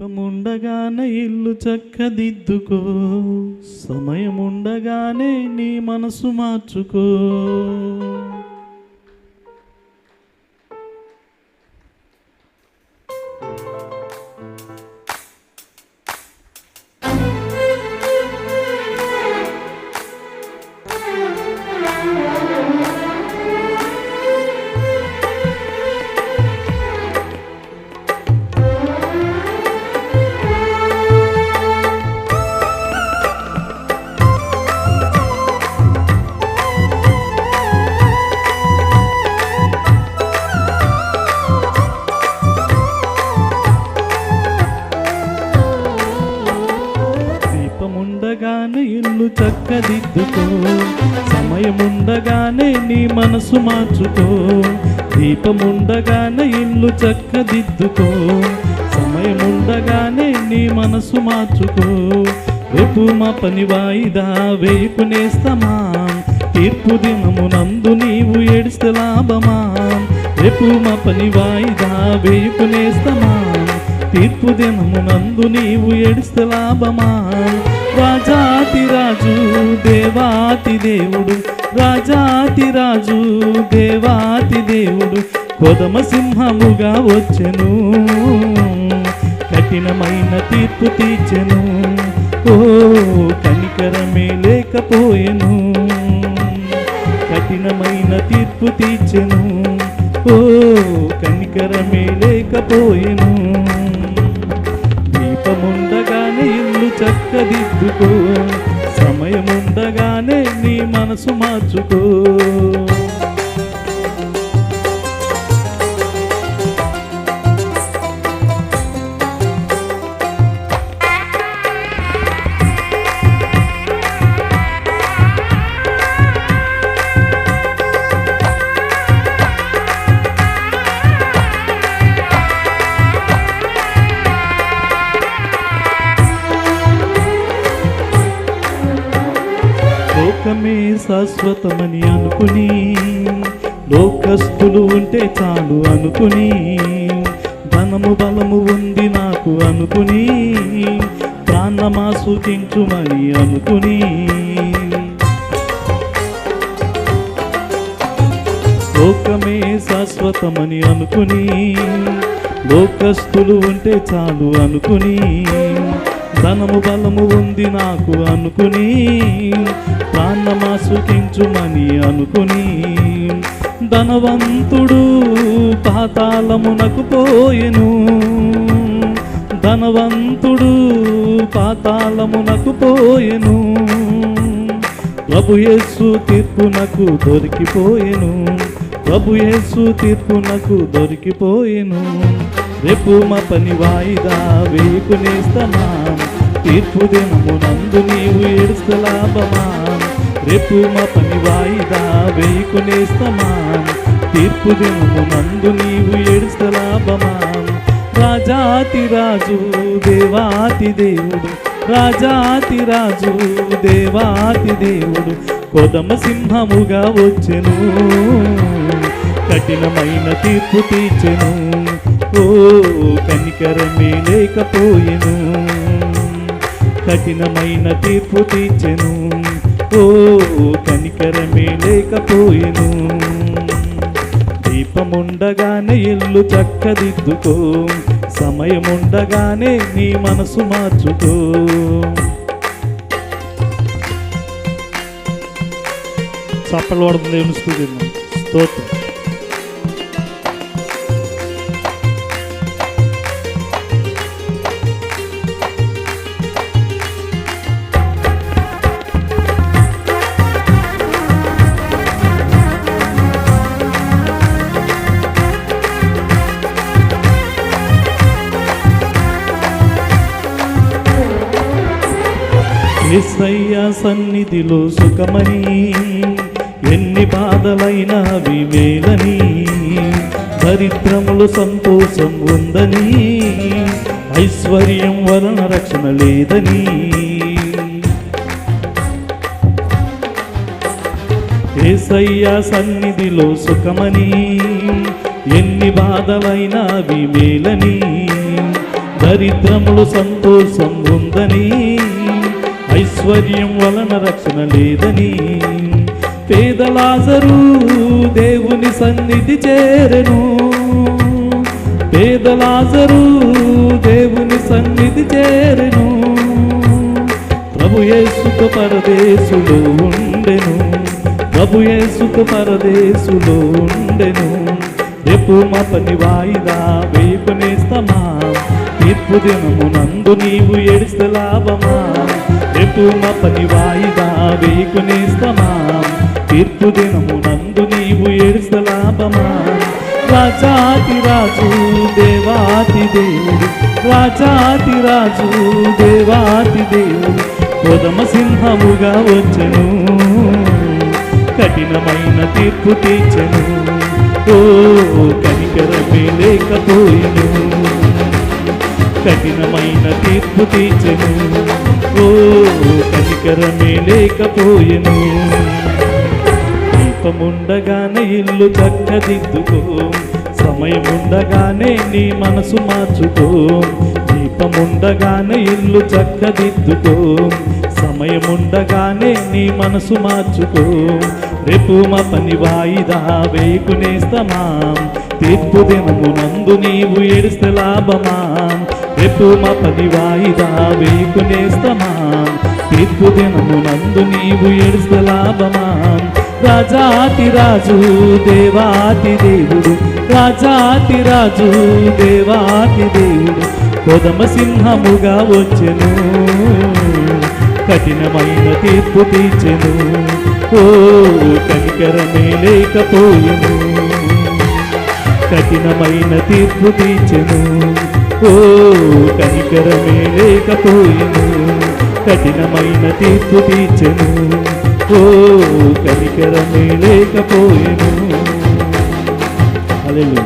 దీపముండగానే ఇల్లు చక్కదిద్దుకో. సమయముండగానే నీ మనసు మార్చుకో. ఉండగానే ఇల్లు చక్కదిద్దుకో. సమయముండగానే నీ మనసు మార్చుకో. దీపముండగానే ఇల్లు చక్కదిద్దుకో. సమయముండగానే నీ మనసు మార్చుకో. రేపు మా పని వాయిదా వేయుకునేస్తమా తీర్పు దినమునందు నీవు ఏడిస్తే లాభమా? రేపు మా పని వాయిదా వేయుకునేస్తమా తీర్పు దినమునందు నీవు ఏడిస్తే లాభమా? రాజాతి రాజు దేవాతి దేవుడు. రాజాతి రాజు దేవాతి దేవుడు. కొదమ సింహముగా వచ్చెను. కఠినమైన తీర్పు తీర్చెను. ఓ కనికరమే లేకపోయెను. కఠినమైన తీర్పు తీర్చెను. ఓ కనికరమే లేకపోయెను. చక్కదిద్దుకో సమయముండగానే నీ మనసు మార్చుకో. లోకమే శాశ్వతమని అనుకుని లోకస్తులు ఉంటే చాలు అనుకుని ధనము బలము ఉంది నాకు అనుకుని ప్రాణమా సూచించుమని అనుకుని. లోకమే శాశ్వతమని అనుకుని లోకస్తులు ఉంటే చాలు అనుకుని ధనము బలము ఉంది నాకు అనుకుని ప్రాణమాసుకించుమని అనుకుని. ధనవంతుడు పాతాళమునకు పోయెను. ధనవంతుడు పాతాళమునకు పోయెను. ప్రభుయేసు తీర్పునకు దొరికిపోయెను. ప్రభుయేసు తీర్పునకు దొరికిపోయెను. రేపు మా పని వాయిదా వేయుకునేస్తమా తీర్పు దినమునందు నీవు ఏడుస్తే లాభమా? రేపు మా పని వాయిదా వేయుకునేస్తమా తీర్పు దినమునందు నీవు ఏడుస్తే లాభమా? రాజాతి రాజు దేవాతి దేవుడు. రాజాతి రాజు దేవాతి దేవుడు. కొదమ సింహముగా వచ్చెను. కఠినమైన తీర్పు తీర్చెను. ఓ కనికరమే లేకపోయెను. కఠినమైన తీర్పు తీర్చెను. ఓ కనికరమే లేకపోయెను. దీపముండగానే ఇల్లు చక్కదిద్దుకో. సమయముండగానే నీ మనసు మార్చుకో. చప్పలు పడుతుంది స్తోత్రం. ఏసయ్య సన్నిధిలో సుఖమని ఎన్ని బాధలైనా వివేలని దరిద్రములు సంతోషం ఉందని ఐశ్వర్యం వలన రక్షణ లేదని. ఏసయ్య సన్నిధిలో సుఖమని ఎన్ని బాధలైనా విమేలని దరిద్రములు సంతోషం ఉందని. ఐశ్వర్యం వలన రక్షణ లేదని పేదలాజరు దేవుని సన్నిధి చేరను. పేదలాజరు దేవుని సన్నిధి చేరను. ప్రభు యేసుక పరదేశులో ఉండెను. ప్రభు యేసుక పరదేశులో ఉండెను. రేపు మా పని వాయిదా వేపు నేస్తమా? తీర్పు దినము నందు నీవు ఎడిస్తే లాభమా? రేపు మా పని వాయిదా వేకునేస్తమా తీర్పు దినము నందు నీవు ఎడిస్తే లాభమా? రాజాతి రాజు దేవాతి దేవుడు రాజాతి రాజు దేవాతి దేవుడు కొదమ సింహముగా వచ్చను. కఠినమైన తీర్పు తీర్చను. ఓ కనికరమే లేకపోయిను కఠినమైన తీర్పు తీర్చెను. ఓ కనికరమే లేకపోయెను. దీపముండగానే ఇల్లు చక్కదిద్దుకో. సమయముండగానే నీ మనసు మార్చుకో. దీపముండగానే ఇల్లు చక్కదిద్దుకో. సమయముండగానే నీ మనసు మార్చుకో. రేపు మా పని వాయిదా వేకునేస్తమా. తీర్పు దినమునందు నీవు ఏడిస్తే లాభమా? రేపు మా పని వాయిదా వేకునేస్తమా? తీర్పు దినము నందు నీవు ఏడిస్తే లాభమా? రాజాతి రాజు దేవాతి దేవుడు. రాజాతి రాజు దేవాతి దేవుడు. కొదమ సింహముగా వచ్చెను. కఠినమైన తీర్పు తీర్చెను. ఓ కనికరమే లేకపోయెను. కఠినమైన తీర్పు తీర్చెను. ఓ కనికరమే లేకపోయిను కఠినమైన తీర్పు తీర్చను. ఓ కనికరమే లేకపోయిను అలెలు